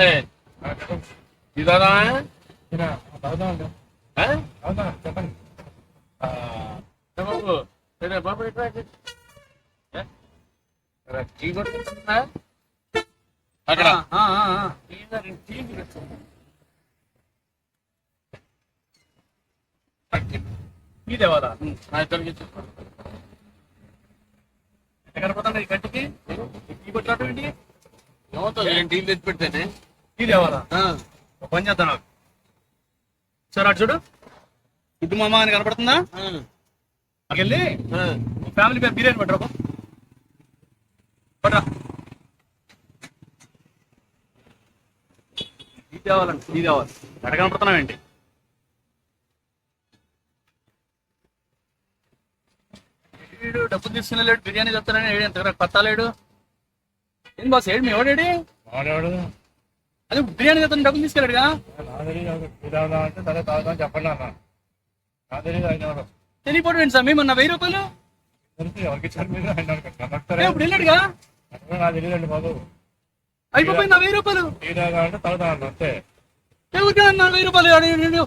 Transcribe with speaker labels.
Speaker 1: అంటే ఇదానా?
Speaker 2: చెప్పండి.
Speaker 1: బాబు సరే బాబు ఇట్రా ఇటు. ఏ? రా, టీ కొట్టుకుంటున్నా అక్కడ. టీ టీ కొట్టుకుంటున్నా.
Speaker 3: ఈ
Speaker 1: ఇద్దరికి
Speaker 3: కనపడుతుంది కొట్లాటం ఏంటి?
Speaker 1: ఏమవుతుంది నేను టీలు తెచ్చి పెడితేనే ఆ,
Speaker 3: ఒక పని చేద్దాం నాకు. సరే అటు చూడు. గుడ్డు మామ అని కనపడుతుందా?
Speaker 1: ఆ,
Speaker 3: అక్కడికి వెళ్ళి
Speaker 1: ఆ.
Speaker 3: ఫ్యామిలీ పేరు బిర్యానీ పట్టరా పట్రా ఇది తేవాలండి ఇది తేవాలి ఎక్కడ కనపడుతున్నావేంటి వీడు డబ్బులు తీసుకునే లేడు బిర్యానీ చెప్తానని ఏడు ఎంత కొత్త లేడు ఏం బాస్ ఏడు మీ ఎవడేడి
Speaker 2: వాడేవాడు.
Speaker 3: అదే బిర్యానీ చెప్తాను డబ్బులు
Speaker 2: అంటే సరే తాగుదాం చెప్పండి అన్న నా తెలియదు ఆయన ఎవరు?
Speaker 3: తెలియపోవడం ఏంటి సార్? మేమన్నా వెయ్యి రూపాయలు?
Speaker 2: తెలిసి ఎవరికి ఇచ్చారు మీరు? ఆయన
Speaker 3: ఏ,
Speaker 2: కండక్టరే
Speaker 3: ఇప్పుడు వెళ్ళాడుగా
Speaker 2: నాకు తెలియదండి బాబు.
Speaker 3: అయిపోయింది వెయ్యి రూపాయలు.
Speaker 2: టీ అంటే తాగుదాం అన్న అంతే.
Speaker 3: ఏ ఊరికే అన్నా వెయ్యి రూపాయలు నేను